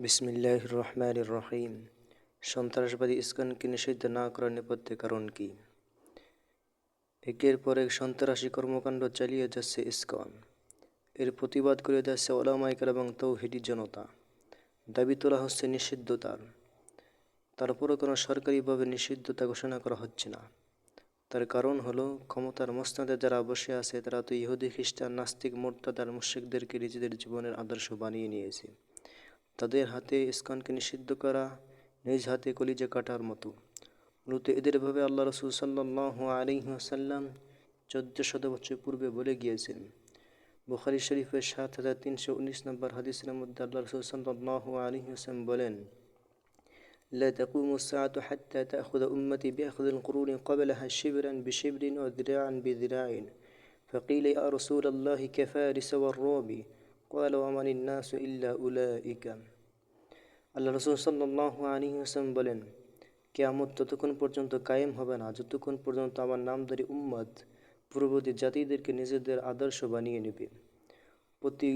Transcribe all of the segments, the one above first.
বিসমিল্লাহ রহমান রহিম সন্ত্রাসবাদী ইস্কনকে নিষিদ্ধ না করার নেপথ্যে কারণ কি? একের পর এক সন্ত্রাসী কর্মকাণ্ড চালিয়ে যাচ্ছে ইস্কন। এর প্রতিবাদ করে যাচ্ছে ওলামাইকার এবং তৌহিদি জনতা। দাবি তোলা হচ্ছে নিষিদ্ধতার। তারপরও কোনো সরকারিভাবে নিষিদ্ধতা ঘোষণা করা হচ্ছে না। তার কারণ হলো, ক্ষমতার মসনাদে যারা বসে আছে, তারা তো ইহুদি, খ্রিস্টান, নাস্তিক মোর্তাদার মুশ্রিকদেরকে নিজেদের জীবনের আদর্শ বানিয়ে নিয়েছে। তাদের হাতে ইস্কনকে নিষিদ্ধ করা নিজ হাতে কলিজে কাটার মতো মূলত এদের ভাবে আল্লাহ রসুল সাল্লাহ আলিহাসাল্লাম চোদ্দ শত বছর পূর্বে বলে গিয়েছেন বুখারি শরীফের সাত হাজার তিনশো উনিশ নম্বর হাদিসের মধ্যে আল্লাহ রসুল সাল্লাহ আলিহাসাম বলেন لا تقوم الساعة حتى تأخذ أمتي بأخذ القرون قبلها شبرا بشبر وذراعا بذراع فقيل يا رسول الله كفارس والروم قال ومن الناس إلا أولئك আল্লাহ রসুল সাল্লাহ আলী হাসান বলেন, কেয়ামত ততক্ষণ পর্যন্ত কায়েম হবে না, যতক্ষণ পর্যন্ত আমার নামদারি উম্মদ পূর্ববর্তী জাতিদেরকে নিজেদের আদর্শ বানিয়ে নেবে। প্রতি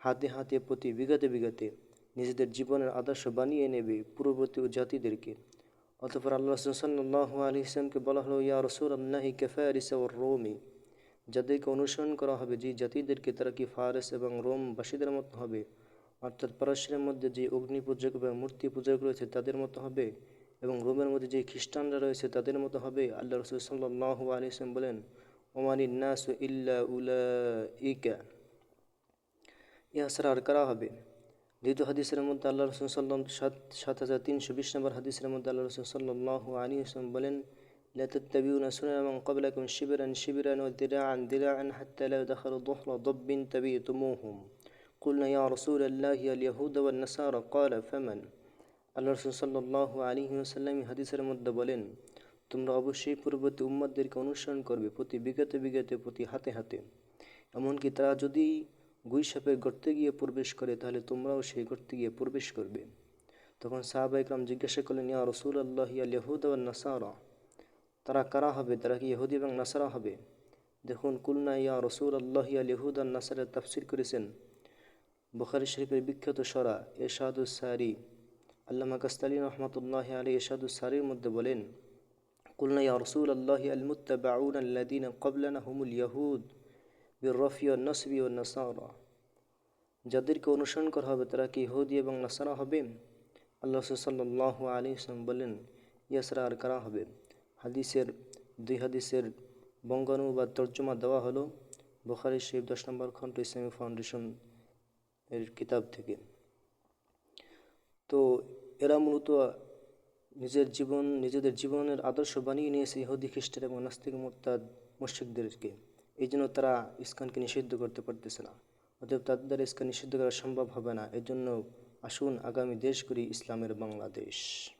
হাতে হাতে, প্রতি বিঘাতে বিঘাতে নিজেদের জীবনের আদর্শ বানিয়ে নেবে পূর্ববর্তী জাতিদেরকে। অতপর আল্লাহ সাল্লাহ আলী ইসলামকে বলা হলো, ইয়া রসুল আল্লাহি কেফারিসা ও রোমি, যাদেরকে অনুসরণ করা হবে, যে জাতিদেরকে তারা কি ফারেস এবং রোম রোমবাসীদের মতো হবে অর্থাৎ পারস্যের মধ্যে যে অগ্নি পূজক এবং মূর্তি পূজক রয়েছে তাদের মতো হবে এবং রোমের মধ্যে যে খ্রিস্টানরা রয়েছে তাদের মতো হবে আল্লাহ রসুল সাল্লাহ আলী ইসলাম বলেন ওমানি নাস ইল্লা উলা ইকা ইহা ছাড়া আর কারা হবে দ্বিতীয় হাদিসের মধ্যে আল্লাহ রসুল সাল্লাম সাত সাত হাজার তিনশো বিশ নম্বর হাদিসের মধ্যে আল্লাহ রসুল সাল্লাহ আলী ইসলাম বলেন لا تتبعون سنن من قبلكم شبرا شبرا وذراعا ذراعا حتى لا يدخل ظهر ضب تبيتموهم قلنا يا رسول الله اليهود والنصارى قال فمن আল্লাহ রসুল সাল্লাহ আলী আসাল্লাম হাদিসের মধ্যে বলেন তোমরা অবশ্যই পূর্ববর্তী উম্মাদদেরকে অনুসরণ করবে প্রতি বিগতে বিগতে প্রতি হাতে হাতে এমনকি তারা যদি গুই সাপের গর্তে গিয়ে প্রবেশ করে তাহলে তোমরাও সেই গর্তে গিয়ে প্রবেশ করবে তখন সাহাবা ইকরাম জিজ্ঞাসা করলেন ইয়া রসুল আল্লাহ ইয়াহুদ নাসারা তারা কারা হবে তারা কি ইহুদি এবং নাসারা হবে দেখুন কুলনা ইয়া রসুল আল্লাহ ইয়াহুদ আর নাসারের তাফসির করেছেন বুখারি শরীফের বিখ্যাত সরা এরশাদুস সারি। আল্লামা কাস্তালী রহমতুল্লাহ আলী এরশাদুস সারির মধ্যে বলেন, কুলনা ইয়া রসুল আল্লাহ আলমুত্তাবাউন আল্লাদিন কবলানা হুমুল ইয়াহুদ বীর রফি ও নসবি ও নাসারা। যাদেরকে অনুসরণ করা হবে তারা কি ইহুদি এবং নাসারা হবে? আল্লাহ সাল্লাহ আলী ইসলাম বলেন, ইয়াসরা আর কারা হবে? হাদিসের, দুই হাদিসের বঙ্গানুবাদ তর্জমা দেওয়া হলো। বখারি শরীফ দশ নম্বর খণ্ড ইসলামী ফাউন্ডেশন এর কিতাব থেকে। তো এরা মূলত নিজের জীবন, নিজেদের জীবনের আদর্শ বানিয়ে নিয়েছে ইহুদি খ্রিস্টান এবং নাস্তিক মোর্তাদ মুশ্রিকদেরকে। এই জন্য তারা ইস্কানকে নিষিদ্ধ করতে পারতেছে না। অতএব তাদের দ্বারা ইস্কান নিষিদ্ধ করা সম্ভব হবে না। এজন্য জন্য আসুন আগামী দেশগুলি ইসলামের বাংলাদেশ।